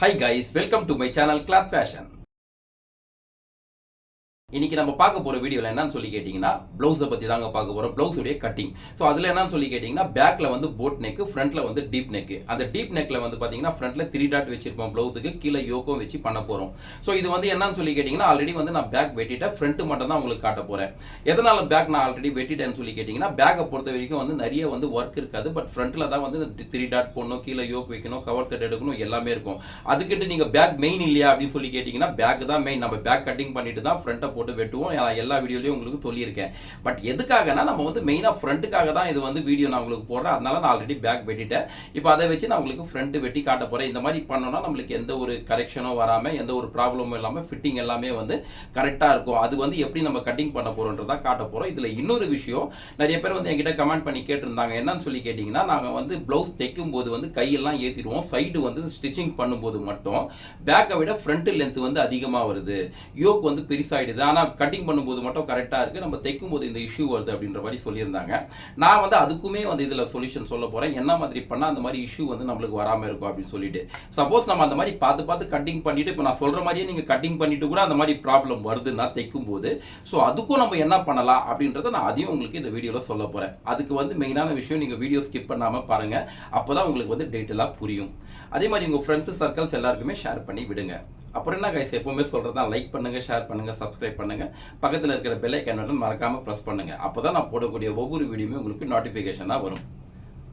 Hi guys, welcome to my channel Club Fashion. இன்னைக்கு நம்ம பார்க்க போற வீடியோல என்னன்னு சொல்லி கேட்டிங்கன்னா ப்ளவுஸை பத்தி தாங்க பார்க்க போறோம். ப்ளவுஸ் உடைய கட்டிங் ஸோ அதுல என்னன்னு சொல்லி கேட்டிங்கன்னா பேக்ல வந்து போட் நெக் ஃப்ரண்ட்ல வந்து டீப் நெக் அந்த டீப் நெக்ல வந்து பாத்தீங்கன்னா ஃப்ரண்ட்ல த்ரீ டாட் வச்சிருப்போம் ப்ளவுஸுக்கு கீழே யோக்கும் வச்சு பண்ண போறோம். ஸோ இது வந்து என்னன்னு சொல்லி கேட்டிங்கன்னா ஆல்ரெடி வந்து நான் பேக் வெட்டிட்டேன் ஃப்ரண்ட் மட்டும் தான் உங்களுக்கு காட்ட போறேன். எதனால பேக் நான் ஆல்ரெடி வெட்டிட்டேன்னு சொல்லி கேட்டிங்கன்னா பேக்கை பொறுத்த வரைக்கும் வந்து நிறைய வந்து ஒர்க் இருக்காது. பட் ஃப்ரண்ட்ல தான் வந்து த்ரீ டாட் போடணும் கீழே யோக் வைக்கணும் கவர் தட் எடுக்கணும் எல்லாமே இருக்கும். அதுக்கிட்ட நீங்க பேக் மெயின் இல்லையா அப்படின்னு சொல்லி கேட்டிங்கன்னா பேக் தான் மெயின் நம்ம பேக் கட்டிங் பண்ணிட்டு தான் ஃப்ரண்ட்டை போட்டு வெட்டுவோம். எல்லா வீடியோலையும் உங்களுக்கு சொல்லியிருக்கேன். பட் எதுக்காகனா நம்ம வந்து மெயினாக ஃப்ரண்ட்டுக்காக தான் இது வந்து வீடியோ நான் உங்களுக்கு போடுறேன். அதனால நான் ஆல்ரெடி பேக் வெட்டிட்டேன். இப்போ அதை வச்சு நான் உங்களுக்கு ஃப்ரண்ட்டு வெட்டி காட்ட போகிறேன் இந்த மாதிரி பண்ணோம்னா நம்மளுக்கு எந்த ஒரு கரெக்ஷனும் வராமல் எந்த ஒரு ப்ராப்ளமும் இல்லாமல் ஃபிட்டிங் எல்லாமே வந்து கரெக்டாக இருக்கும். அது வந்து எப்படி நம்ம கட்டிங் பண்ண போகிறோன்றதான் காட்ட போகிறோம் இதில் இன்னொரு விஷயம் நிறைய பேர் வந்து என்கிட்ட கமெண்ட் பண்ணி கேட்டிருந்தாங்க. என்னன்னு சொல்லி கேட்டிங்கன்னா நாங்கள் வந்து ப்ளவுஸ் தைக்கும் போது வந்து கையெல்லாம் ஏற்றிடுவோம் சைடு வந்து ஸ்டிச்சிங் பண்ணும்போது மட்டும். பேக்கை விட ஃப்ரண்ட் லென்த் வந்து அதிகமாக வருது. யோக் வந்து பெருசாகிடுது ஆனால் கட்டிங் பண்ணும்போது மட்டும் கரெக்டாக இருக்குது நம்ம தைக்கும் போது இந்த இஷ்யூ வருது அப்படின்ற மாதிரி சொல்லியிருந்தாங்க. நான் வந்து அதுக்குமே வந்து இதில் சொல்யூஷன் சொல்ல போகிறேன் என்ன மாதிரி பண்ணால் அந்த மாதிரி இஷ்யூ வந்து நம்மளுக்கு வராமல் இருக்கும் அப்படின்னு சொல்லிட்டு. சப்போஸ் நம்ம அந்த மாதிரி பார்த்து பார்த்து கட்டிங் பண்ணிட்டு இப்போ நான் சொல்கிற மாதிரியே நீங்கள் கட்டிங் பண்ணிட்டு கூட அந்த மாதிரி ப்ராப்ளம் வருதுன்னா தைக்கும் போது ஸோ அதுக்கும் நம்ம என்ன பண்ணலாம் அப்படின்றத நான் அதையும் உங்களுக்கு இந்த வீடியோவில் சொல்ல போகிறேன் அதுக்கு வந்து மெயினான விஷயம் நீங்கள் வீடியோ ஸ்கிப் பண்ணாமல் பாருங்கள் அப்போ தான் உங்களுக்கு வந்து டீட்டெயிலாக புரியும். அதே மாதிரி உங்கள் ஃப்ரெண்ட்ஸ் சர்க்கிள்ஸ் எல்லாருக்குமே ஷேர் பண்ணி விடுங்க. அப்புறம் என்ன கைஸ் எப்பவுமே சொல்கிறது தான் லைக் பண்ணுங்கள் ஷேர் பண்ணுங்கள் சப்ஸ்கிரைப் பண்ணுங்கள் பக்கத்தில் இருக்கிற பெல் ஐக்கான் பட்டன் மறக்காமல் ப்ரெஸ் பண்ணுங்கள் அப்போ தான் நான் போடக்கூடிய ஒவ்வொரு வீடியோமே உங்களுக்கு நோட்டிஃபிகேஷனாக வரும்.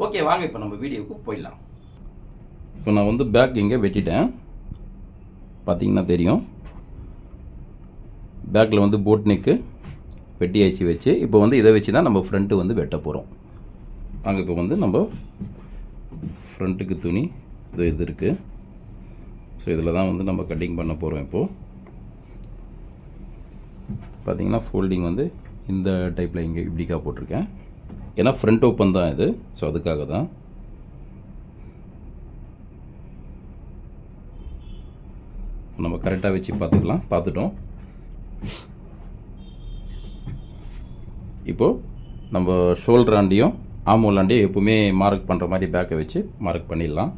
ஓகே வாங்க இப்போ நம்ம வீடியோவுக்கு போயிடலாம். இப்போ நான் வந்து பேக் இங்கே வெட்டிட்டேன். பார்த்தீங்கன்னா தெரியும். பேக்கில் வந்து போட் நெக்கு வெட்டி ஆயிடுச்சு வச்சு இப்போ வந்து இதை வச்சு தான் நம்ம ஃப்ரண்ட்டு வந்து வெட்ட போகிறோம் வாங்க இப்போ வந்து நம்ம ஃப்ரண்ட்டுக்கு துணி இது இது இருக்குது ஸோ இதில் தான் வந்து நம்ம கட்டிங் பண்ண போகிறோம் இப்போது பார்த்தீங்கன்னா ஃபோல்டிங் வந்து இந்த டைப்பில் இங்கே இப்படிக்கா போட்டிருக்கேன். ஏன்னா ஃப்ரண்ட் ஓப்பன் தான் இது. ஸோ அதுக்காக தான். நம்ம கரெக்டாக வச்சு பார்த்துக்கலாம். பார்த்துட்டோம். இப்போது நம்ம ஷோல்டராண்டியும் ஆமோலாண்டியும் எப்போவுமே மார்க் பண்ணுற மாதிரி பேக்கை வச்சு மார்க் பண்ணிடலாம்.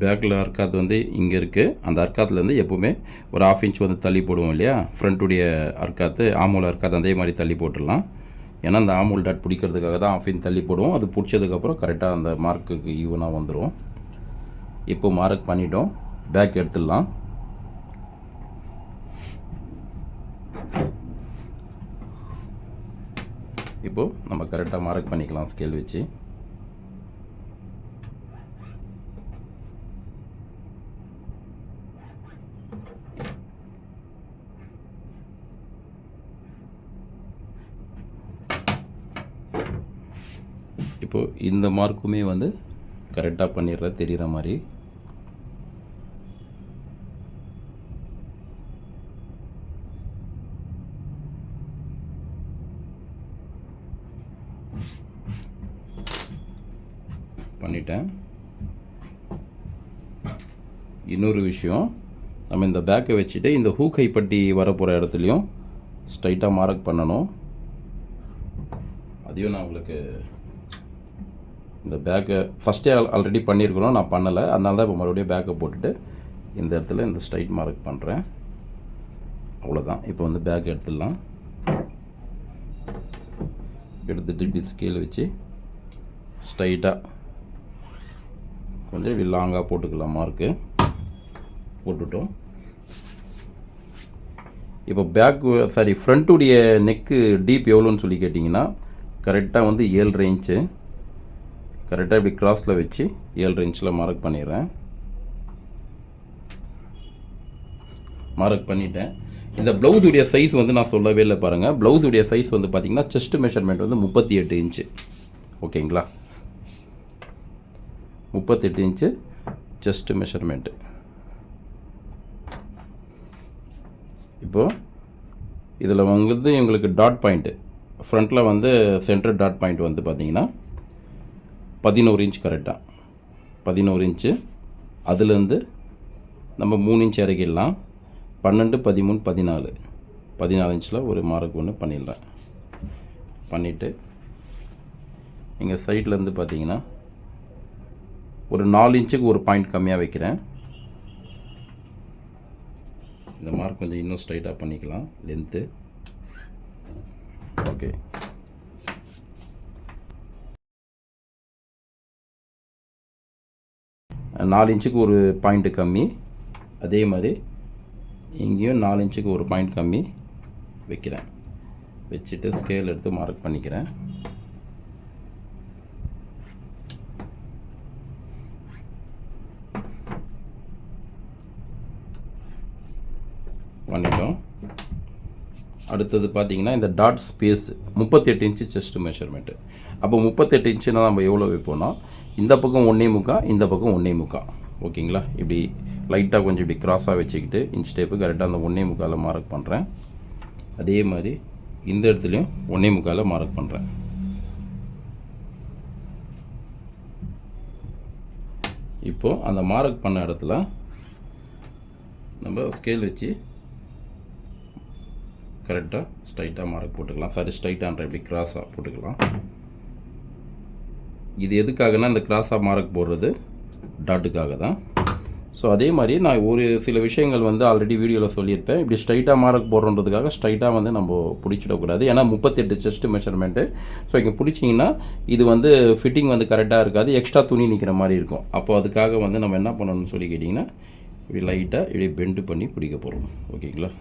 பேக்கில் அர்க்காத் வந்து இங்கே இருக்குது அந்த அர்க்காத்துலேருந்து எப்போவுமே ஒரு ஆஃப் இன்ச் வந்து தள்ளி போடுவோம் இல்லையா? ஃப்ரண்ட்டுடைய அர்க்காத்து ஆமூல் அர்க்காத் அதே மாதிரி தள்ளி போட்டுடலாம். ஏன்னா அந்த ஆமூல் டாட் பிடிக்கிறதுக்காக தான் ஆஃப் இன்ச் தள்ளி போடுவோம். அது பிடிச்சதுக்கப்புறம் கரெக்டாக அந்த மார்க்குக்கு ஈவனாக வந்துடும் இப்போ மார்க் பண்ணிட்டோம். பேக் எடுத்துடலாம். இப்போது நம்ம கரெக்டாக மார்க் பண்ணிக்கலாம் ஸ்கேல் வச்சு. இப்போது இந்த மார்க்குமே வந்து கரெக்டாக பண்ணிடுற தெரிகிற மாதிரி. பண்ணிட்டேன். இன்னொரு விஷயம் நம்ம இந்த பேக்கை வச்சுட்டு இந்த ஹூ கைப்பட்டி வரப்போகிற இடத்துலையும் ஸ்ட்ரைட்டாக மார்க் பண்ணணும். அதையும் நான் உங்களுக்கு இந்த பேக்கை ஃபஸ்ட்டே ஆல்ரெடி பண்ணியிருக்கிறோம் நான் பண்ணலை. அதனால தான் இப்போ மறுபடியும் பேக்கை போட்டுட்டு இந்த இடத்துல இந்த ஸ்ட்ரைட் மார்க் பண்ணுறேன் அவ்வளோதான் இப்போ வந்து பேக் எடுத்துடலாம். எடுத்துட்டு இப்படி ஸ்கேல் வச்சு ஸ்ட்ரைட்டாக கொஞ்சம் இப்படி லாங்காக போட்டுக்கலாம் மார்க்கு போட்டுட்டோம். இப்போ பேக் சாரி ஃப்ரண்ட்டுடைய நெக்கு டீப் எவ்வளோன்னு சொல்லி கேட்டிங்கன்னா கரெக்டாக வந்து ஏழரை இன்ச்சு கரெக்டாக இப்படி கிராஸில் வச்சு ஏழு இன்ச்சில் மார்க் பண்ணிடுறேன். மார்க் பண்ணிட்டேன். இந்த ப்ளவுஸுடைய சைஸ் வந்து நான் சொல்லவே இல்லை பாருங்கள் ப்ளவுஸுடைய சைஸ் வந்து பார்த்திங்கன்னா செஸ்ட் மெஷர்மெண்ட் வந்து முப்பத்தி எட்டு இன்ச்சு ஓகேங்களா? முப்பத்தெட்டு இன்ச்சு செஸ்ட் மெஷர்மெண்ட்டு இப்போது இதில் வந்து எங்களுக்கு டாட் பாயிண்ட்டு ஃப்ரண்ட்டில் வந்து சென்டர் டாட் பாயிண்ட் வந்து பார்த்திங்கன்னா பதினோரு இன்ச் கரெக்டாக பதினோரு இன்ச்சு அதுலேருந்து நம்ம மூணு இன்ச் இறக்கிடலாம். பன்னெண்டு பதிமூணு பதினாலு. பதினாலு இன்ச்சில் ஒரு மார்க் ஒன்று பண்ணிடலாம். பண்ணிவிட்டு இங்கே சைட்லேருந்து பார்த்தீங்கன்னா ஒரு நாலு இன்ச்சுக்கு ஒரு பாயிண்ட் கம்மியாக வைக்கிறேன். இந்த மார்க் கொஞ்சம் இன்னும் ஸ்ட்ரைட்டாக பண்ணிக்கலாம். லென்த்து ஓகே நாலு இன்ச்சுக்கு ஒரு பாயிண்ட்டு கம்மி. அதே மாதிரி இங்கேயும் நாலு இன்ச்சுக்கு ஒரு பாயிண்ட் கம்மி வைக்கிறேன். வச்சுட்டு ஸ்கேல் எடுத்து மார்க் பண்ணிக்கிறேன். பண்ணிட்டோம். அடுத்தது பார்த்தீங்கன்னா இந்த டாட் ஸ்பேஸ் முப்பத்தெட்டு இன்ச்சு செஸ்ட் மெஷர்மெண்ட்டு அப்போ முப்பத்தெட்டு இன்ச்சுனா நம்ம எவ்வளோ வைப்போம்னா இந்த பக்கம் ஒன்றே முக்கா இந்த பக்கம் ஒன்றே முக்கா. ஓகேங்களா? இப்படி லைட்டாக கொஞ்சம் இப்படி கிராஸாக வச்சுக்கிட்டு இன்ச் டேப்பு கரெக்டாக அந்த ஒன்றே முக்கால் மார்க் பண்ணுறேன் அதே மாதிரி இந்த இடத்துலையும் ஒன்றே முக்கால் மார்க் பண்ணுறேன் இப்போது அந்த மார்க் பண்ண இடத்துல நம்ம ஸ்கேல் வச்சு கரெக்டாக ஸ்ட்ரைட்டாக மார்க் போட்டுக்கலாம். சாரி ஸ்ட்ரைட்டான்ற இப்படி கிராஸாக போட்டுக்கலாம். இது எதுக்காகனா இந்த கிராஸாக மார்க் போடுறது டாட்டுக்காக தான். ஸோ அதே மாதிரி நான் ஒரு சில விஷயங்கள் வந்து ஆல்ரெடி வீடியோவில் சொல்லியிருப்பேன். இப்படி ஸ்ட்ரைட்டாக மார்க் போடுறதுக்காக ஸ்ட்ரைட்டாக வந்து நம்ம பிடிச்சிடக்கூடாது. ஏன்னா முப்பத்தெட்டு செஸ்ட் மெஷர்மெண்ட்டு ஸோ இங்கே பிடிச்சிங்கன்னா இது வந்து ஃபிட்டிங் வந்து கரெக்டாக இருக்காது. எக்ஸ்ட்ரா துணி நிற்கிற மாதிரி இருக்கும். அப்போ அதுக்காக வந்து நம்ம என்ன பண்ணணும்னு சொல்லி கேட்டிங்கன்னா இப்படி லைட்டாக இப்படி பெண்டு பண்ணி பிடிக்க போகிறோம் ஓகேங்களா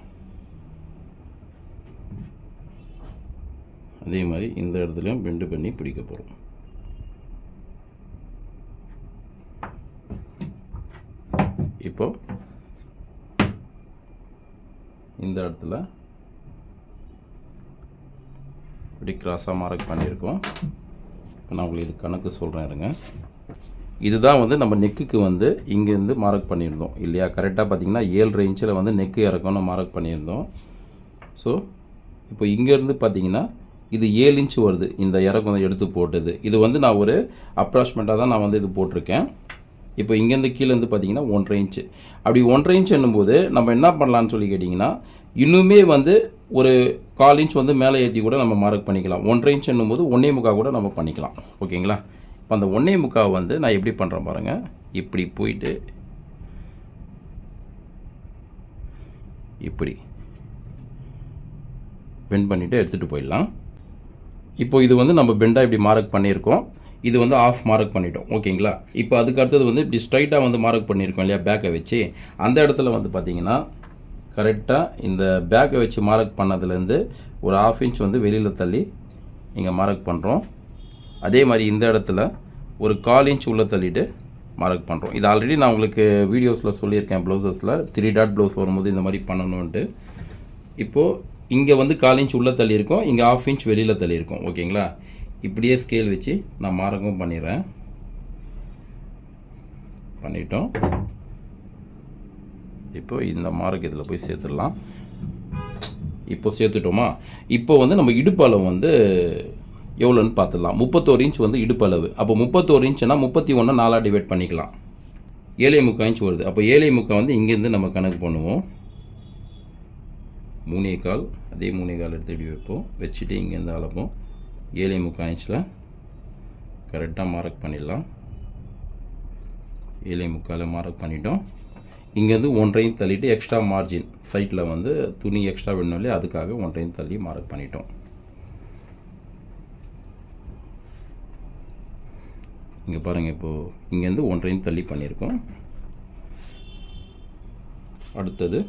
அதே மாதிரி இந்த இடத்துலையும் பெண்டு பண்ணி பிடிக்க போகிறோம் இப்போ இந்த இடத்துல இப்படி கிராஸாக மார்க் பண்ணியிருக்கோம். இப்போ நான் உங்களுக்கு இது கணக்கு சொல்கிறேன் இருங்க. இதுதான் வந்து நம்ம நெக்குக்கு வந்து இங்கேருந்து மார்க் பண்ணியிருந்தோம் இல்லையா? கரெக்டாக பார்த்தீங்கன்னா ஏழு இன்ச்சில் வந்து நெக்கு இறக்கணும் மார்க் பண்ணியிருந்தோம். ஸோ இப்போ இங்கேருந்து பார்த்தீங்கன்னா இது ஏழு இன்ச் வருது. இந்த இறக்கம் வந்து எடுத்து போட்டது. இது வந்து நான் ஒரு அப்ராக்சிமேட்டாக தான் நான் வந்து இது போட்டிருக்கேன். இப்போ இங்கேருந்து கீழேருந்து பார்த்தீங்கன்னா ஒன்றரை இன்ச்சு அப்படி ஒன்றரை இன்ச் என்னும்போது நம்ம என்ன பண்ணலான்னு சொல்லி கேட்டிங்கன்னா இன்னுமே வந்து ஒரு கால் இன்ச் வந்து மேலே ஏற்றி கூட நம்ம மார்க் பண்ணிக்கலாம். ஒன்றரை இன்ச் என்னும்போது ஒன்றே முக்கால் கூட நம்ம பண்ணிக்கலாம். ஓகேங்களா? இப்போ அந்த ஒன்றே முக்கால் வந்து நான் எப்படி பண்ணுறேன் பாருங்கள் இப்படி போயிட்டு இப்படி. பெண்ட் பண்ணிவிட்டு எடுத்துகிட்டு போயிடலாம். இப்போ இது வந்து நம்ம பெண்டாக இப்படி மார்க் பண்ணியிருக்கோம். இது வந்து ஆஃப் மார்க் பண்ணிட்டோம். ஓகேங்களா இப்போ அதுக்கு அடுத்தது வந்து இப்படி ஸ்ட்ரைட்டாக வந்து மார்க் பண்ணியிருக்கோம் இல்லையா பேக்கை வச்சு. அந்த இடத்துல வந்து பார்த்தீங்கன்னா கரெக்டாக இந்த பேக்கை வச்சு மார்க் பண்ணதுலேருந்து ஒரு ஆஃப் இன்ச் வந்து வெளியில் தள்ளி இங்கே மார்க் பண்ணுறோம் அதே மாதிரி இந்த இடத்துல ஒரு கால் இன்ச் உள்ளே தள்ளிட்டு மார்க் பண்ணுறோம் இது ஆல்ரெடி நான் உங்களுக்கு வீடியோஸில் சொல்லியிருக்கேன் ப்ளவுசஸில் த்ரீ டாட் ப்ளவுஸ் வரும்போது இந்த மாதிரி பண்ணணுன்ட்டு இப்போது இங்கே வந்து கால் இன்ச் உள்ளே தள்ளியிருக்கோம் இங்கே ஆஃப் இன்ச் வெளியில் தள்ளியிருக்கோம். ஓகேங்களா? இப்படியே ஸ்கேல் வச்சு நான் மாரகம் பண்ணிடுறேன். பண்ணிட்டோம். இப்போ இந்த மார்க் இதில் போய் சேர்த்துடலாம். இப்போ சேர்த்துட்டோமா? இப்போ வந்து நம்ம இடுப்பளவு வந்து எவ்வளோன்னு பார்த்துடலாம். முப்பத்தோரு இன்ச் வந்து இடுப்பளவு. அப்போ முப்பத்தோரு இன்ச்சுனா முப்பத்தி ஒன்று நாலாக டிவைட் பண்ணிக்கலாம். ஏழை முக்கால் இன்ச் வருது. அப்போ ஏழை முக்கால் வந்து இங்கேருந்து நம்ம கணக்கு பண்ணுவோம். மூணே கால் அதே மூணே கால் எடுத்து இப்படி வைப்போம். வச்சுட்டு இங்கேருந்து அளப்போம் ஏழை முக்கால் இன்ச்சில் கரெக்டாக மார்க் பண்ணிடலாம். ஏழை முக்கால் மார்க் பண்ணிட்டோம். இங்கேருந்து ஒன்றையும் தள்ளிட்டு எக்ஸ்ட்ரா மார்ஜின் சைட்டில் வந்து துணி எக்ஸ்ட்ரா வேணும் இல்லையா அதுக்காக ஒன்றையும் தள்ளி மார்க் பண்ணிட்டோம். இங்கே பாருங்கள் இப்போது இங்கேருந்து ஒன்றையும் தள்ளி பண்ணியிருக்கோம். அடுத்தது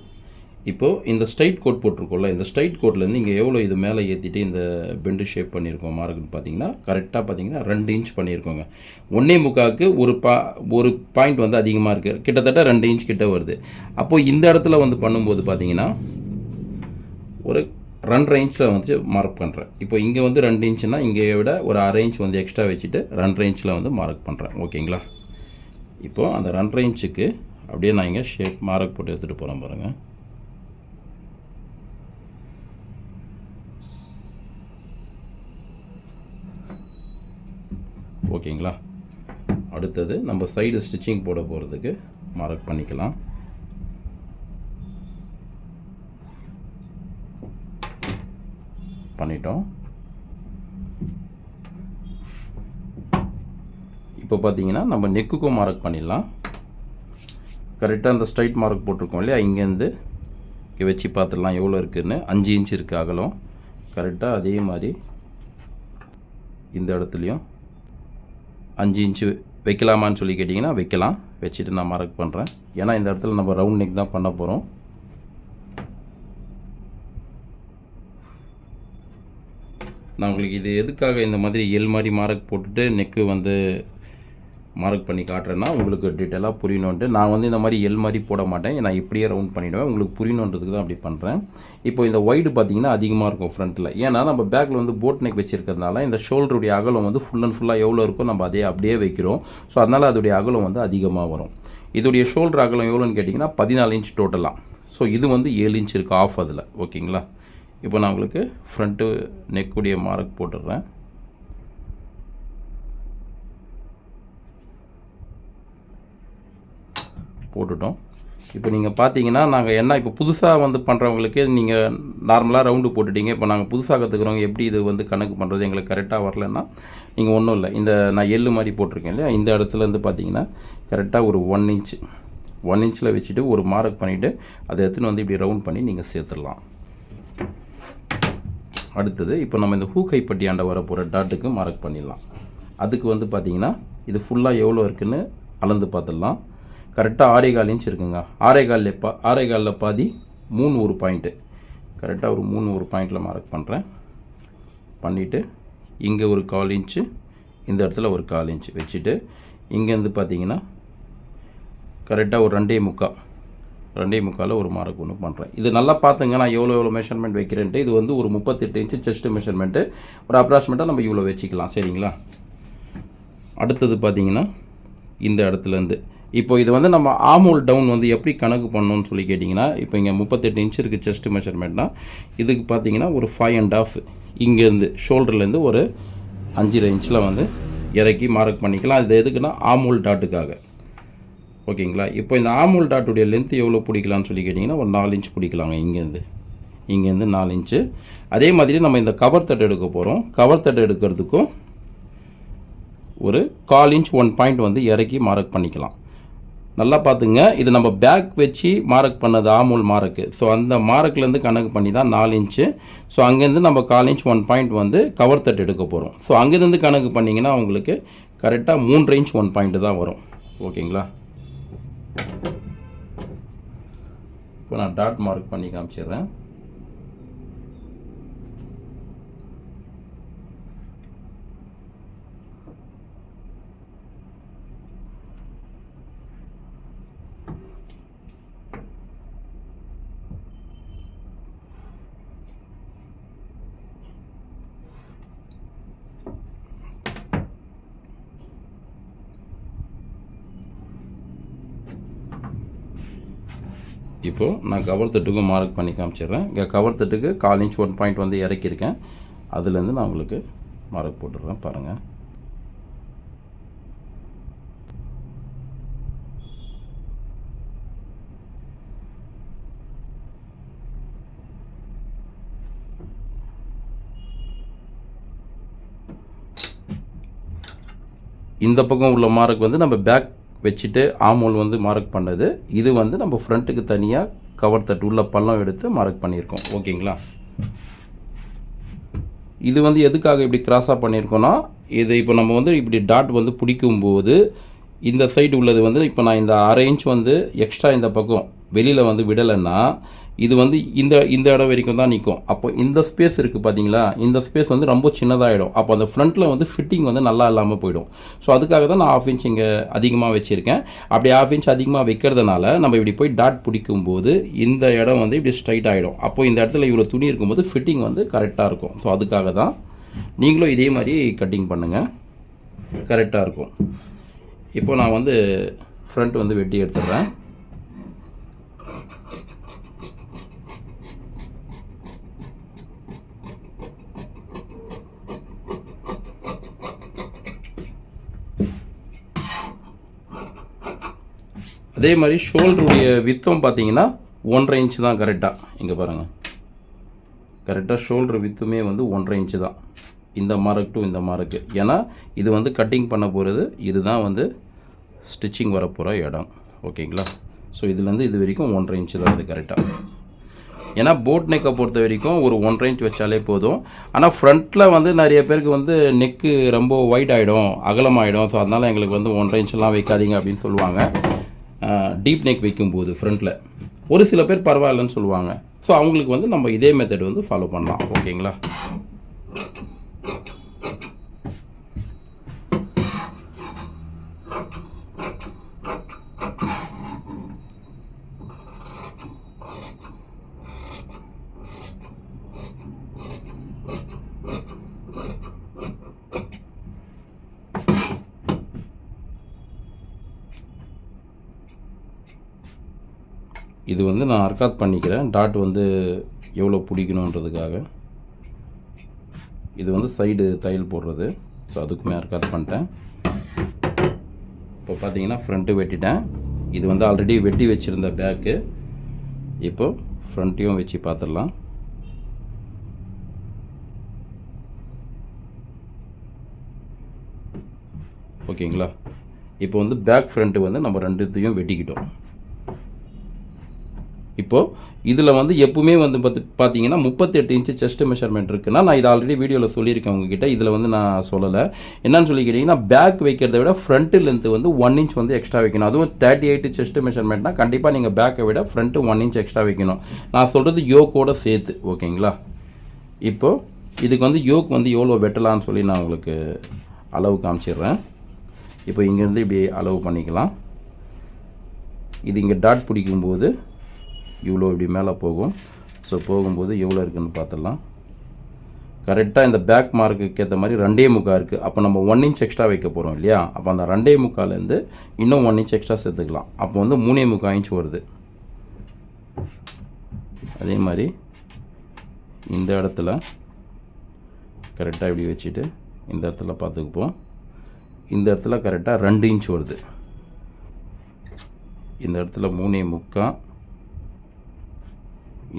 இப்போது இந்த ஸ்ட்ரைட் கோட் போட்டிருக்கோம்ல இந்த ஸ்ட்ரைட் கோட்லேருந்து இங்கே எவ்வளோ இது மேலே ஏற்றிட்டு இந்த பெண்டு ஷேப் பண்ணியிருக்கோம் மார்க்குன்னு பார்த்தீங்கன்னா கரெக்டாக பார்த்தீங்கன்னா ரெண்டு இன்ச் பண்ணியிருக்கோங்க. ஒன்றே முக்காவுக்கு ஒரு பா ஒரு பாயிண்ட் வந்து அதிகமாக இருக்குது கிட்டத்தட்ட ரெண்டு இன்ச் கிட்ட வருது. அப்போது இந்த இடத்துல வந்து பண்ணும்போது பார்த்தீங்கன்னா ஒரு ரெண்டரை இன்ச்சில் வந்து மார்க் பண்ணுறேன் இப்போ இங்கே வந்து ரெண்டு இன்ச்சுனா இங்கே விட ஒரு அரை இன்ச் வந்து எக்ஸ்ட்ரா வச்சுட்டு ரெண்டரை இன்ச்சில் வந்து மார்க் பண்ணுறேன் ஓகேங்களா? இப்போது அந்த ரெண்டரை இன்ச்சுக்கு அப்படியே நான் இங்கே ஷேப் மார்க் போட்டு எடுத்துகிட்டு போகிறேன் பாருங்கள் ஓகேங்களா? அடுத்தது நம்ம சைடு ஸ்டிச்சிங் போட போகிறதுக்கு மார்க் பண்ணிக்கலாம். பண்ணிட்டோம். இப்போ பார்த்தீங்கன்னா நம்ம நெக்குக்கும் மார்க் பண்ணிடலாம். கரெக்டாக அந்த ஸ்ட்ரைட் மார்க் போட்டிருக்கோம் இல்லையா? இங்கேருந்து இங்கே வச்சு பார்த்துடலாம் எவ்வளோ இருக்குதுன்னு அஞ்சு இன்ச் இருக்குது அகலம். கரெக்டாக அதே மாதிரி இந்த இடத்துலையும் அஞ்சு இன்ச்சு வைக்கலாமான்னு சொல்லி கேட்டிங்கன்னா வைக்கலாம். வச்சுட்டு நான் மார்க் பண்ணுறேன் ஏன்னா இந்த இடத்துல நம்ம ரவுண்ட் நெக் தான் பண்ண போகிறோம் நான் உங்களுக்கு இது எதுக்காக இந்த மாதிரி எல் மாதிரி மார்க் போட்டுட்டு நெக்கு வந்து மார்க் பண்ணி காட்டுறேன்னா உங்களுக்கு டீட்டெயிலாக புரியணுன்ட்டு நான் வந்து இந்த மாதிரி எல் மாதிரி போட மாட்டேன். நான் இப்படியே ரவுண்ட் பண்ணிவிடுவேன் உங்களுக்கு புரியணுன்றதுக்கு தான் அப்படி பண்ணுறேன் இப்போ இந்த ஒய்டு பார்த்தீங்கன்னா அதிகமாக இருக்கும் ஃப்ரண்ட்டில் ஏன்னா நம்ம பேக்கில் வந்து போட் நெக் வச்சுருக்கிறதுனால இந்த ஷோல்டருடைய அகலம் வந்து ஃபுல் அண்ட் ஃபுல்லாக எவ்வளோ இருக்கோ நம்ம அதே அப்படியே வைக்கிறோம். ஸோ அதனால் அதோடைய அகலம் வந்து அதிகமாக வரும். இதோடைய ஷோல்டர் அகலம் எவ்வளோன்னு கேட்டிங்கன்னா பதினாலு இன்ச் டோட்டலாக ஸோ இது வந்து ஏழு இன்ச் இருக்குது ஆஃப் அதில். ஓகேங்களா இப்போ நான் உங்களுக்கு ஃப்ரண்ட்டு நெக்குடைய மார்க் போட்டுடுறேன். போட்டுட்டோம். இப்போ நீங்கள் பார்த்தீங்கன்னா நாங்கள் என்ன இப்போ புதுசாக வந்து பண்ணுறவங்களுக்கு நீங்கள் நார்மலாக ரவுண்டு போட்டுட்டீங்க. இப்போ நாங்கள் புதுசாக கற்றுக்குறவங்க எப்படி இது வந்து கணக்கு பண்ணுறது எங்களுக்கு கரெக்டாக வரலன்னா நீங்கள் ஒன்றும் இல்லை. இந்த நான் எள்ளு மாதிரி போட்டிருக்கேன் இல்லையா? இந்த இடத்துல இருந்து பார்த்தீங்கன்னா கரெக்டாக ஒரு ஒன் இன்ச் ஒன் இன்ச்சில் வச்சுட்டு ஒரு மார்க் பண்ணிவிட்டு அதை எடுத்துன்னு வந்து இப்படி ரவுண்ட் பண்ணி நீங்கள் சேர்த்துடலாம். அடுத்தது இப்போ நம்ம இந்த ஹூ கைப்பட்டியாண்ட வர போகிற டாட்டுக்கு மார்க் பண்ணிடலாம். அதுக்கு வந்து பார்த்திங்கன்னா இது ஃபுல்லாக எவ்வளோ இருக்குதுன்னு அளந்து பார்த்துடலாம். கரெக்டாக ஆறே கால் இன்ச் இருக்குங்க. ஆறே காலில் பா ஆறே காலில் பாதி மூணு ஒரு பாயிண்ட்டு கரெக்டாக ஒரு மூணு ஒரு பாயிண்டில் மார்க் பண்ணுறேன் பண்ணிவிட்டு இங்கே ஒரு கால் இன்ச்சு இந்த இடத்துல ஒரு கால் இன்ச் வச்சுட்டு இங்கேருந்து பார்த்தீங்கன்னா கரெக்டாக ஒரு ரெண்டே முக்கா ரெண்டே முக்கால் ஒரு மார்க் ஒன்று பண்ணுறேன் இது நல்லா பார்த்துங்க நான் எவ்வளோ எவ்வளோ மெஷர்மெண்ட் வைக்கிறேன்ட்டு இது வந்து ஒரு முப்பத்தெட்டு இன்ச்சு செஸ்ட் மெஷர்மெண்ட்டு ஒரு அப்ராக்சிமேட்டாக நம்ம இவ்வளோ வச்சுக்கலாம் சரிங்களா? அடுத்தது பார்த்தீங்கன்னா இந்த இடத்துலேருந்து இப்போ இது வந்து நம்ம ஆமூல் டவுன் வந்து எப்படி கணக்கு பண்ணணும்னு சொல்லி கேட்டிங்கன்னா இப்போ இங்கே முப்பத்தெட்டு இன்ச் இருக்குது செஸ்ட் மெஷர்மெண்ட்னா இதுக்கு பார்த்தீங்கன்னா ஒரு ஃபைவ் அண்ட் ஆஃப் இங்கேருந்து ஷோல்டர்லேருந்து ஒரு அஞ்சரை இன்ச்சில் வந்து இறக்கி மார்க் பண்ணிக்கலாம். இது எதுக்குன்னா ஆமூல் டாட்டுக்காக ஓகேங்களா? இப்போ இந்த ஆமூல் டாட்டுடைய லென்த்து எவ்வளோ பிடிக்கலாம்னு சொல்லி கேட்டிங்கன்னா ஒரு நாலு இன்ச் பிடிக்கலாங்க இங்கேருந்து. இங்கேருந்து நாலு இன்ச்சு அதே மாதிரி நம்ம இந்த கவர் தட்டு எடுக்க போகிறோம் கவர் தட்டு எடுக்கிறதுக்கும் ஒரு கால் இன்ச் ஒன் பாயிண்ட் வந்து இறக்கி மார்க் பண்ணிக்கலாம். நல்லா பார்த்துங்க. இது நம்ம பேக் வச்சு மார்க் பண்ணது ஆமூல் மார்க்கு ஸோ அந்த மார்க்லேருந்து கணக்கு பண்ணி தான் நாலு இன்ச்சு ஸோ அங்கேருந்து நம்ம கால் இன்ச் ஒன் பாயிண்ட் வந்து கவர் தட்டு எடுக்க போகிறோம் ஸோ அங்கேருந்து கணக்கு பண்ணிங்கன்னா உங்களுக்கு கரெக்டாக மூன்று இன்ச் ஒன் பாயிண்ட்டு தான் வரும். ஓகேங்களா இப்போ நான் டாட் மார்க் பண்ணி காமிச்சிடுறேன். இப்போது நான் கவர் தட்டுக்கும் மார்க் பண்ணி காமிச்சிடுறேன். இங்கே கவர் தட்டுக்கு கால் இன்ச் ஒன் பாயிண்ட் வந்து இறக்கியிருக்கேன். அதுலேருந்து நான் உங்களுக்கு மார்க் போட்டுடுறேன் பாருங்கள் இந்த பக்கம் உள்ள மார்க் வந்து நம்ம பேக் வச்சுட்டு ஆமோல் வந்து மார்க் பண்ணது. இது வந்து நம்ம ஃப்ரண்ட்டுக்கு தனியாக கவர் தட்டு உள்ள பள்ளம் எடுத்து மார்க் பண்ணியிருக்கோம். ஓகேங்களா? இது வந்து எதுக்காக இப்படி கிராஸாக பண்ணியிருக்கோன்னா இது இப்போ நம்ம வந்து இப்படி டாட் வந்து பிடிக்கும்போது இந்த சைடு உள்ளது வந்து இப்போ நான் இந்த அரை இன்ச் வந்து எக்ஸ்ட்ரா இந்த பக்கம் வெளியில் வந்து விடலைன்னா இது வந்து இந்த இந்த இடம் வரைக்கும் தான் நிற்கும் அப்போ இந்த ஸ்பேஸ் இருக்குது பார்த்தீங்களா இந்த ஸ்பேஸ் வந்து ரொம்ப சின்னதாகிடும் அப்போ அந்த ஃப்ரண்ட்டில் வந்து ஃபிட்டிங் வந்து நல்லா இல்லாமல் போயிடும். ஸோ அதுக்காக தான் நான் ஆஃப் இன்ச் இங்கே அதிகமாக வச்சுருக்கேன். அப்படி ஆஃப் இன்ச் அதிகமாக வைக்கிறதுனால நம்ம இப்படி போய் டாட் பிடிக்கும்போது இந்த இடம் வந்து இப்படி ஸ்ட்ரைட் ஆகிடும் அப்போ இந்த இடத்துல இவ்வளோ துணி இருக்கும்போது ஃபிட்டிங் வந்து கரெக்டாக இருக்கும். ஸோ அதுக்காக தான் நீங்களும் இதே மாதிரி கட்டிங் பண்ணுங்கள் கரெக்டாக இருக்கும். இப்போ நான் வந்து ஃப்ரண்ட் வந்து வெட்டி எடுத்துடுறேன். அதே மாதிரி ஷோல்டருடைய வித்தம் பார்த்தீங்கன்னா ஒன்றரை இன்ச்சு தான் கரெக்டாக இங்கே பாருங்கள் கரெக்டாக ஷோல்டர் வித்துமே வந்து ஒன்றரை இன்ச்சு தான். இந்த மார்க் டு இந்த மார்க்கு ஏன்னா இது வந்து கட்டிங் பண்ண போகிறது இதுதான் வந்து ஸ்டிச்சிங் வரப்போகிற இடம். ஓகேங்களா? ஸோ இதுலேருந்து இது வரைக்கும் ஒன்றரை இன்ச்சு தான் அது கரெக்டாக ஏன்னா போட் நெக்கை பொறுத்த வரைக்கும் ஒரு ஒன்றரை இன்ச் வச்சாலே போதும். ஆனால் ஃப்ரண்ட்டில் வந்து நிறைய பேருக்கு வந்து நெக்கு ரொம்ப ஒயிட் ஆகிடும் அகலமாகிடும் ஸோ அதனால் எங்களுக்கு வந்து ஒன்றரை இன்ச்செலாம் வைக்காதீங்க அப்படின்னு சொல்லுவாங்க. டீப் நெக் வைக்கும்போது ஃப்ரண்ட்டில் ஒரு சில பேர் பரவாயில்லன்னு சொல்லுவாங்க. ஸோ அவங்களுக்கு வந்து நம்ம இதே மெத்தட் வந்து ஃபாலோ பண்ணலாம். ஓகேங்களா? இது வந்து நான் அர்க்காத் பண்ணிக்கிறேன். டாட் வந்து எவ்வளோ பிடிக்கணுன்றதுக்காக. இது வந்து சைடு தையல் போடுறது. ஸோ அதுக்குமே அர்க்காத் பண்ணிட்டேன். இப்போ பார்த்தீங்கன்னா ஃப்ரண்ட்டு வெட்டிட்டேன். இது வந்து ஆல்ரெடி வெட்டி வச்சுருந்த பேக்கு இப்போது ஃப்ரண்ட்டையும் வச்சு பார்த்துடலாம் ஓகேங்களா இப்போ வந்து பேக் ஃப்ரண்ட்டு வந்து நம்ம ரெண்டுத்தையும் வெட்டிக்கிட்டோம். இப்போது இதில் வந்து எப்பவுமே வந்து பார்த்து பார்த்தீங்கன்னா முப்பத்தெட்டு இன்ச்சு செஸ்ட் மெஷர்மெண்ட் இருக்குன்னா நான் இது ஆல்ரெடி வீடியோவில் சொல்லியிருக்கேன் உங்ககிட்ட. இதில் வந்து நான் சொல்லலை. என்னன்னு சொல்லி கேட்டிங்கன்னா பேக் வைக்கிறத விட ஃப்ரண்ட்டு லென்த்து வந்து ஒன் இன்ச் வந்து எக்ஸ்ட்ரா வைக்கணும். அதுவும் தேர்ட்டி எயிட் செஸ்ட் மெஷர்மெண்ட்னா கண்டிப்பாக நீங்கள் பேக்கை விட ஃப்ரண்ட்டு ஒன் இன்ச் எக்ஸ்ட்ரா வைக்கணும். நான் சொல்கிறது யோக்கோட சேர்த்து ஓகேங்களா? இப்போது இதுக்கு வந்து யோக் வந்து எவ்வளோ வெட்டலான்னு சொல்லி நான் உங்களுக்கு அளவு காமிச்சிடுறேன். இப்போ இங்கேருந்து இப்படி அளவு பண்ணிக்கலாம். இது இங்கே டாட் பிடிக்கும்போது இவ்வளோ இப்படி மேலே போகும். ஸோ போகும்போது எவ்வளோ இருக்குதுன்னு பார்த்துடலாம். கரெக்டாக இந்த பேக் மார்க்குக்கு ஏற்ற மாதிரி ரெண்டே முக்கா இருக்குது அப்போ நம்ம ஒன் இன்ச் எக்ஸ்ட்ரா வைக்க போகிறோம் இல்லையா? அப்போ அந்த ரெண்டே முக்காலேருந்து இன்னும் ஒன் இன்ச் எக்ஸ்ட்ரா சேர்த்துக்கலாம். அப்போ வந்து மூணே முக்கால் இன்ச் வருது. அதே மாதிரி இந்த இடத்துல கரெக்டாக இப்படி வச்சுட்டு இந்த இடத்துல பார்த்துக்குப்போம். இந்த இடத்துல கரெக்டாக ரெண்டு இன்ச் வருது. இந்த இடத்துல மூணே முக்கால்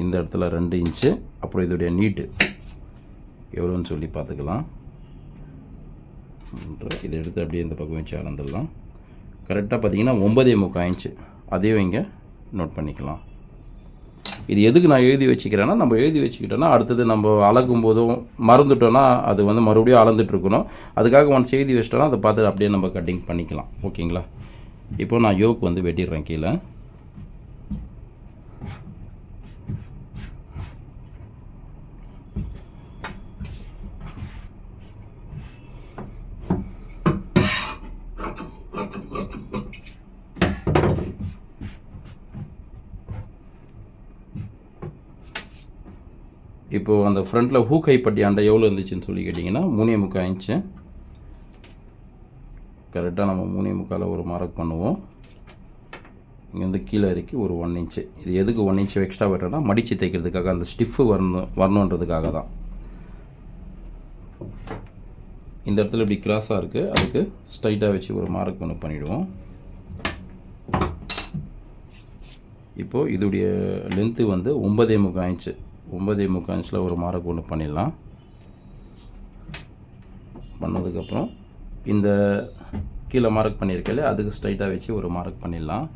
இந்த இடத்துல ரெண்டு இன்ச்சு அப்புறம் இதோடைய நீட்டு. எவ்வளோன்னு சொல்லி பார்த்துக்கலாம். இதை எடுத்து அப்படியே இந்த பக்கம் வச்சு அளந்துடலாம். கரெக்டாக பார்த்தீங்கன்னா ஒன்பதே முக்கால் இன்ச்சு. அதையும் இங்கே நோட் பண்ணிக்கலாம். இது எதுக்கு நான் எழுதி வச்சுக்கிறேன்னா நம்ம எழுதி வச்சுக்கிட்டோன்னா அடுத்தது நம்ம அளக்கும் போதும் மறந்துட்டோன்னா அது வந்து மறுபடியும் அளந்துட்டு இருக்கணும் அதுக்காக ஒன்ஸ் எழுதி வச்சிட்டோன்னா அதை பார்த்து அப்படியே நம்ம கட்டிங் பண்ணிக்கலாம். ஓகேங்களா இப்போ நான் யோக் வந்து வெட்டிடுறேன் கீழே. இப்போது அந்த ஃப்ரண்ட்டில் ஹூ கைப்பட்டி அண்டை எவ்வளோ இருந்துச்சுன்னு சொல்லி கேட்டிங்கன்னா மூணே முக்கால் இன்ச்சு கரெக்டாக நம்ம மூணே முக்கால் ஒரு மார்க் பண்ணுவோம். இங்கே வந்து கீழே இறக்கி ஒரு ஒன் இன்ச்சு இது எதுக்கு ஒன் இன்ச்சு எக்ஸ்ட்ரா வரணும்னா மடித்து தைக்கிறதுக்காக அந்த ஸ்டிஃப்பு வரணும் வரணுன்றதுக்காக தான். இந்த இடத்துல இப்படி கிராஸாக இருக்குது அதுக்கு ஸ்ட்ரைட்டாக வச்சு ஒரு மார்க் ஒன்று பண்ணிவிடுவோம் இப்போது இதோடைய லென்த்து வந்து ஒன்பதே முக்கால் இன்ச்சு ஒன்பதே முக்கால் இன்ச்சில் ஒரு மார்க் ஒன்று பண்ணிடலாம். பண்ணதுக்கப்புறம் இந்த கீழே மார்க் பண்ணியிருக்கல அதுக்கு ஸ்ட்ரைட்டாக வச்சு ஒரு மார்க் பண்ணிடலாம்.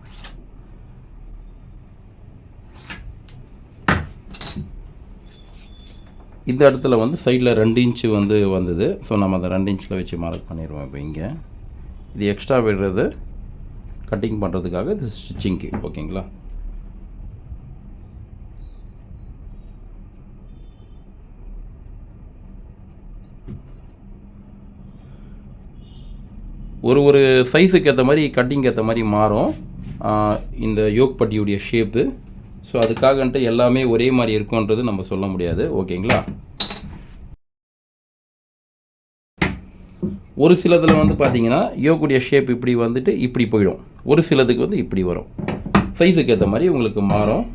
இந்த இடத்துல வந்து சைடில் ரெண்டு இன்ச்சு வந்து வந்தது. ஸோ நம்ம அந்த ரெண்டு இன்ச்சில் வச்சு மார்க் பண்ணிடுவோம் இப்போ இங்கே. இது எக்ஸ்ட்ரா விடுறது கட்டிங் பண்ணுறதுக்காக இது ஸ்டிச்சிங்க்கு ஓகேங்களா ஒரு ஒரு சைஸுக்கு ஏற்ற மாதிரி கட்டிங் ஏற்ற மாதிரி மாறும். இந்த யோக் பட்டியுடைய ஷேப்பு ஸோ அதுக்காகன்ட்டு எல்லாமே ஒரே மாதிரி இருக்கும்ன்றது நம்ம சொல்ல முடியாது. ஓகேங்களா ஒரு சிலதில் வந்து பார்த்தீங்கன்னா யோக்குடைய ஷேப் இப்படி வந்துட்டு இப்படி போயிடும். ஒரு சிலதுக்கு வந்து இப்படி வரும். சைஸுக்கு ஏற்ற மாதிரி உங்களுக்கு மாறும்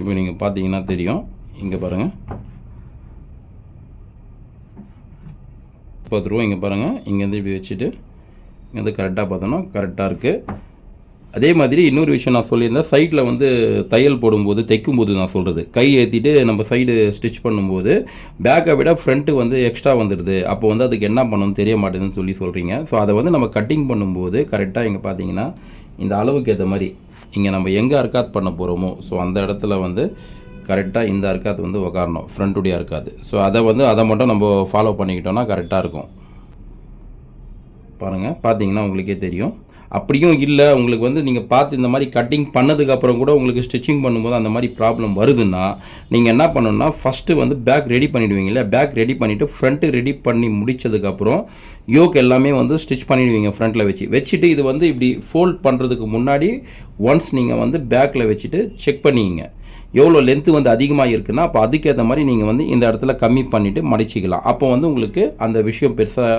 இப்போ நீங்கள் பார்த்தீங்கன்னா தெரியும். இங்கே பாருங்கள் முப்பது ரூபா இங்கே பாருங்கள் இங்கேருந்து இப்படி வச்சுட்டு இங்கேருந்து கரெக்டாக பார்த்தோன்னா கரெக்டாக இருக்குது அதே மாதிரி இன்னொரு விஷயம் நான் சொல்லியிருந்தேன். சைடில் வந்து தையல் போடும்போது தைக்கும்போது நான் சொல்கிறது கை ஏற்றிட்டு நம்ம சைடு ஸ்டிச் பண்ணும்போது பேக்கை விட ஃப்ரண்ட்டு வந்து எக்ஸ்ட்ரா வந்துடுது. அப்போ வந்து அதுக்கு என்ன பண்ணணும்னு தெரிய மாட்டேதுன்னு சொல்லி சொல்கிறீங்க ஸோ அதை வந்து நம்ம கட்டிங் பண்ணும்போது கரெக்டாக இங்கே பார்த்தீங்கன்னா இந்த அளவுக்கு ஏற்ற மாதிரி இங்கே நம்ம எங்கே அர்க்காத் பண்ண போகிறோமோ ஸோ அந்த இடத்துல வந்து கரெக்டாக இந்த அர்க்காத் வந்து உக்காரணும் ஃப்ரண்ட்டுடைய அர்க்காது. ஸோ அதை வந்து அதை மட்டும் நம்ம ஃபாலோ பண்ணிக்கிட்டோன்னா கரெக்டாக இருக்கும். பாருங்கள் பார்த்தீங்கன்னா உங்களுக்கே தெரியும். அப்படியும் இல்லை உங்களுக்கு வந்து நீங்கள் பார்த்து இந்த மாதிரி கட்டிங் பண்ணதுக்கப்புறம் கூட உங்களுக்கு ஸ்டிச்சிங் பண்ணும்போது அந்த மாதிரி ப்ராப்ளம் வருதுன்னா நீங்கள் என்ன பண்ணணும்னா ஃபஸ்ட்டு வந்து பேக் ரெடி பண்ணிடுவீங்க பேக் ரெடி பண்ணிவிட்டு ஃப்ரண்ட்டு ரெடி பண்ணி முடிச்சதுக்கப்புறம் யோக் எல்லாமே வந்து ஸ்டிச் பண்ணிடுவீங்க ஃப்ரண்ட்டில் வச்சு. வச்சுட்டு இது வந்து இப்படி ஃபோல்ட் பண்ணுறதுக்கு முன்னாடி ஒன்ஸ் நீங்கள் வந்து பேக்கில் வச்சுட்டு செக் பண்ணிங்க. எவ்வளோ லென்த்து வந்து அதிகமாக இருக்குன்னா அப்போ அதுக்கேற்ற மாதிரி நீங்கள் வந்து இந்த இடத்துல கம்மி பண்ணிவிட்டு மடிச்சிக்கலாம். அப்போ வந்து உங்களுக்கு அந்த விஷயம் பெருசாக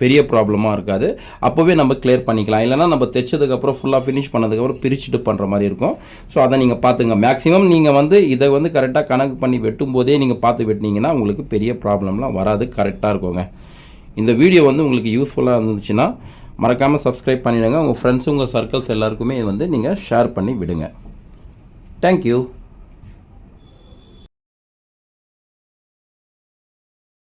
பெரிய ப்ராப்ளமாக இருக்காது. அப்போவே நம்ம கிளியர் பண்ணிக்கலாம். இல்லைனா நம்ம தைச்சதுக்கப்புறம் ஃபுல்லாக ஃபினிஷ் பண்ணதுக்கப்புறம் பிரிச்சுட்டு பண்ணுற மாதிரி இருக்கும். ஸோ அதை நீங்கள் பார்த்துங்க. மேக்ஸிமம் நீங்கள் வந்து இதை வந்து கரெக்டாக கணக்கு பண்ணி வெட்டும் போதே நீங்கள் பார்த்து வெட்டினீங்கன்னா உங்களுக்கு பெரிய ப்ராப்ளம்லாம் வராது. கரெக்டாக இருக்குங்க. இந்த வீடியோ வந்து உங்களுக்கு யூஸ்ஃபுல்லாக இருந்துச்சுன்னா மறக்காமல் சப்ஸ்கிரைப் பண்ணிவிடுங்க உங்கள் ஃப்ரெண்ட்ஸு உங்கள் சர்க்கிள்ஸ் எல்லாருக்குமே வந்து நீங்கள் ஷேர் பண்ணி விடுங்க. தேங்க்யூ